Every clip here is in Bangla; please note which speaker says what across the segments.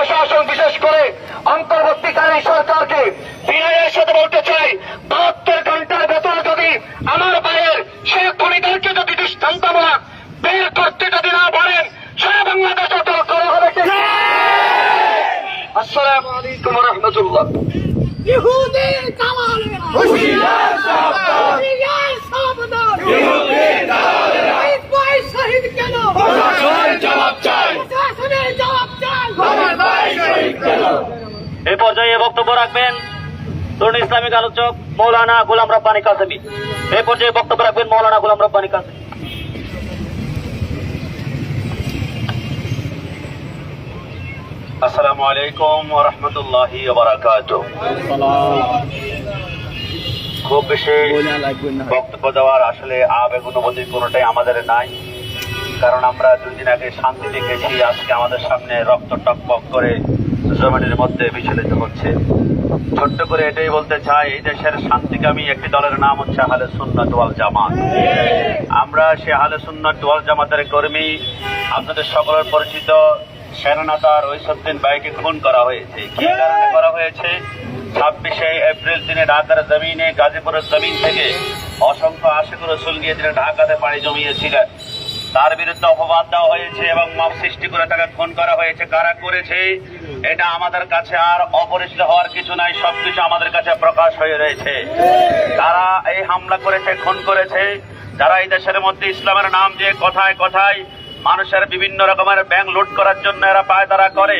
Speaker 1: প্রশাসন বিশেষ করে অন্তর্বর্তীকালীন সরকারকে বিনয়ের সাথে বলতে চাই বাহাত্তর ঘণ্টার ভেতরে যদি আমার ভাইয়ের সে খুনিদেরকে যদি দৃষ্টান্তমূলক বের করতে যদি না পারেন সারা বাংলাদেশ অটল করা হবে কি? আসসালামু আলাইকুম রহমতুল্লাহ
Speaker 2: হুশিয়ার সাবধান ইহুদি দালালেরা শহীদ ভাই শহীদ কেন প্রশাসনের জবাব চাই প্রশাসনের জবাব চাই আমার ভাই শহীদ কেন
Speaker 3: এই পর্যায়ে বক্তব্য রাখবেন তরুণ ইসলামিক আলোচক মৌলানা গোলাম রব্বানি কাসবি এই পর্যায়ে বক্তব্য রাখবেন মৌলানা গোলাম রব্বানি কাসবি
Speaker 4: আসসালামু আলাইকুম রহমতুল্লাহি খুব বেশি বক্তব্য দেওয়ার আসলে আবেগ অনুভূতি কোনোটাই আমাদের নাই। কারণ আমরা দুই দিন আগে শান্তি দেখেছি, আজকে আমাদের সামনে রক্ত টকবক করে জমিনের মধ্যে বিচলিত হচ্ছে। ছোট্ট করে এটাই বলতে চাই, এই দেশের শান্তিকামী একটি দলের নাম হচ্ছে আহলে সুন্নাত জামাত। আমরা সে আহলে সুন্নাত জামাতের কর্মী, আপনাদের সকলের পরিচিত সেনানাতা রইসুদ্দিন ভাইকে খুন করা হয়েছে। কি কারণে করা হয়েছে? ছাব্বিশে এপ্রিল তিনি ঢাকার জমিনে গাজীপুরের জমিন থেকে অসংখ্য আশিক রসুল গিয়ে তিনি ঢাকাতে পাড়ি জমিয়েছিলেন। তার বিরুদ্ধে অপবাদ দেওয়া হয়েছে এবং মব সৃষ্টি করে তাকে খুন করা হয়েছে। কারা করেছে, এটা আমাদের কাছে আর অপরিচিত হওয়ার কিছু নাই, সবকিছু আমাদের কাছে প্রকাশ হয়ে রয়েছে। তারা এই হামলা করেছে, খুন করেছে। যারা এই দেশের মধ্যে ইসলামের নাম দিয়ে কথায় কথায় মানুষের বিভিন্ন রকমের ব্যাংক লুট করার জন্য এরা পায়তারা করে,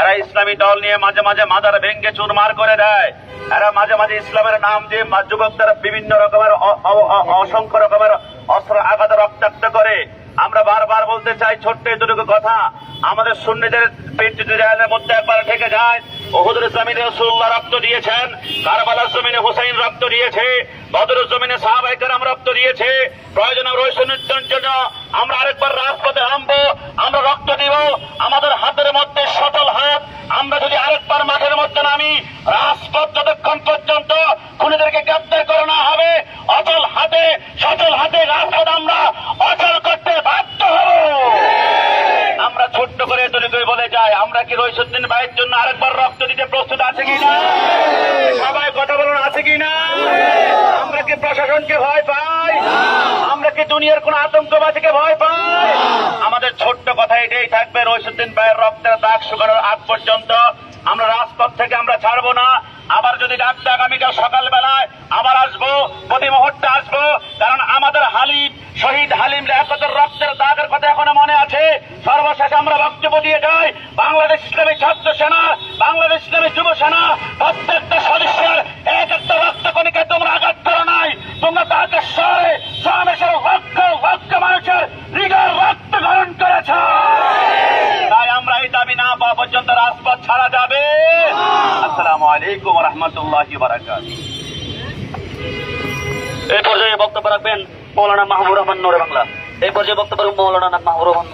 Speaker 4: এরা ইসলামী দল নিয়ে মাঝে মাঝে মাদার ভেঙ্গে চুরমার করে দেয়। এরা মাঝে মাঝে ইসলামের নাম দিয়ে যুবকদের বিভিন্ন রকমের অসংখ্য রকমের অস্ত্র, আঘাত, রক্তাক্ত বলতে চাই ছোট্ট এতটুকু কথা। আমাদের সুন্নিদের মধ্যে একবার থেকে যায়। ওহুদের জমিনে রক্ত দিয়েছেন, কারবালার জমিনে হুসাইন রক্ত দিয়েছে জমিনে সাহাবাইকার রক্ত দিয়েছে। জন্য আমরা আরেকবার রাজপথে নামবো, আমরা রক্ত দিব, আমাদের হাতের মধ্যে সচল হাত, আমরা যদি আরেকবার মাঠের মধ্যে নামি, রাজপথ যতক্ষণ পর্যন্ত খুনিদেরকে গ্রেপ্তার করে না হবে, অচল হাতে, সচল হাতে রাজপথ আমরা অচল করতে বাধ্য হব আমরা ছোট্ট করে এতটুকুই বলে আমরা কি রইসুদ্দিন ভাইয়ের জন্য আরেকবার রক্ত দিতে প্রস্তুত আছে কিনা? সবাই কথা বলুন আছে কিনা? আমরা কি প্রশাসনকে ভয় পাই? আমরা কি দুনিয়ার কোন আতঙ্কবাদীকে ভয় পাই? আমাদের ছোট্ট কথা এটাই থাকবে, রইসুদ্দিন ভাইয়ের রক্তের দাগ শুকানোর আগ পর্যন্ত। আমরা রাজপথ থেকে আমরা ছাড়বো না। আবার যদি ডাকতে আগামীকাল সকালবেলায় আবার আসব, প্রতি মুহূর্তে আসব আলাইকুম রহমতুল্লাহ বারাকাত
Speaker 3: এই পর্যায়ে বক্তব্য রাখবেন মৌলানা মাহবুব রহমান নোরে বাংলা। এই পর্যায়ে বক্তব্য রাখবেন মৌলানা মাহবুব রহমান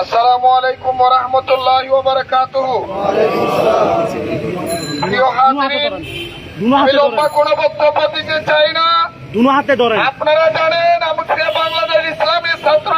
Speaker 1: আসসালামু আলাইকুম রহমতুল্লাহ প্রিয় বক্তব্য দিতে চাই না।
Speaker 5: দুনো হাতে ধরেন।
Speaker 1: আপনারা জানেন আমাদের বাংলাদেশ ইসলামী ছাত্র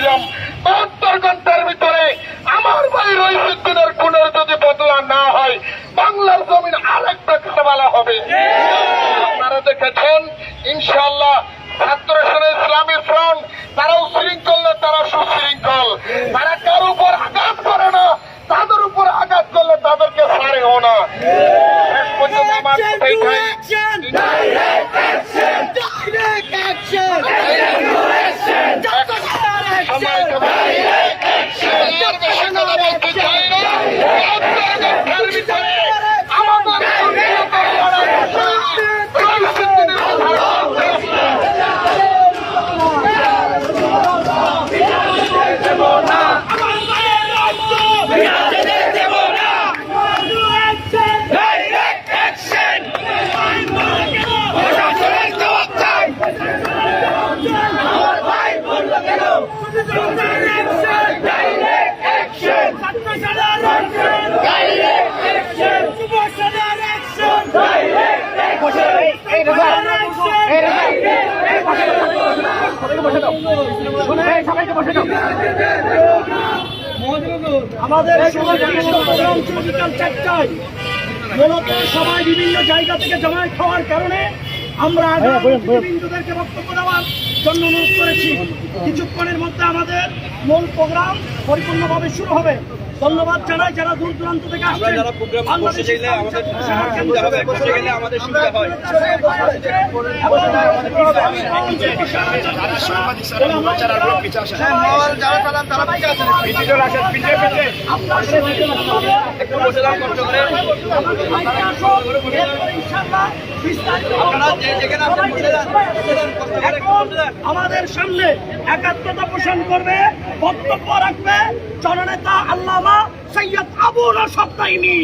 Speaker 1: দিলাম বাহাত্তর ঘণ্টার ভিতরে আমার ভাই রহিসুদ্দিনের কোন যদি বদলা না হয় বাংলার জমিন আরেকটা কারবালা হবে আপনারা দেখেছেন ইনশাআল্লাহ ছাত্র সেনা ইসলামী ফ্রন্ট তারাও শৃঙ্খল না তারা সুশৃঙ্খল তারা কার উপর আঘাত করে না তাদের উপর আঘাত করলে তাদেরকে ছাড়েও না শেষ পর্যন্ত আমার এইটাই
Speaker 2: Direct action! Direct action!
Speaker 1: সম্মানিত ভাই, আর বেশি কথা বলতে চাই না। বাহাত্তর ঘণ্টার ভিতরে আমাদের উন্নত করার রহিসুদ্দিনের কথা
Speaker 5: আমাদের বিকাল চারটায়। মূলত সবাই বিভিন্ন জায়গা থেকে জমায়েত হওয়ার কারণে আমরা হিন্দুদেরকে বক্তব্য দেওয়ার জন্য অনুরোধ করেছি। কিছুক্ষণের মধ্যে আমাদের মূল প্রোগ্রাম পরিপূর্ণভাবে শুরু হবে। ধন্যবাদ জানাই যারা দূর দূরান্ত থেকে আসছেন। যারা প্রোগ্রাম আমাদের গেলে আমাদের সুবিধা হয়। আমাদের সামনে একাত্মতা পোষণ করবে বক্তব্য রাখবে জননেতা আল্লামা সৈয়দ আবুল সপ্তাহিনী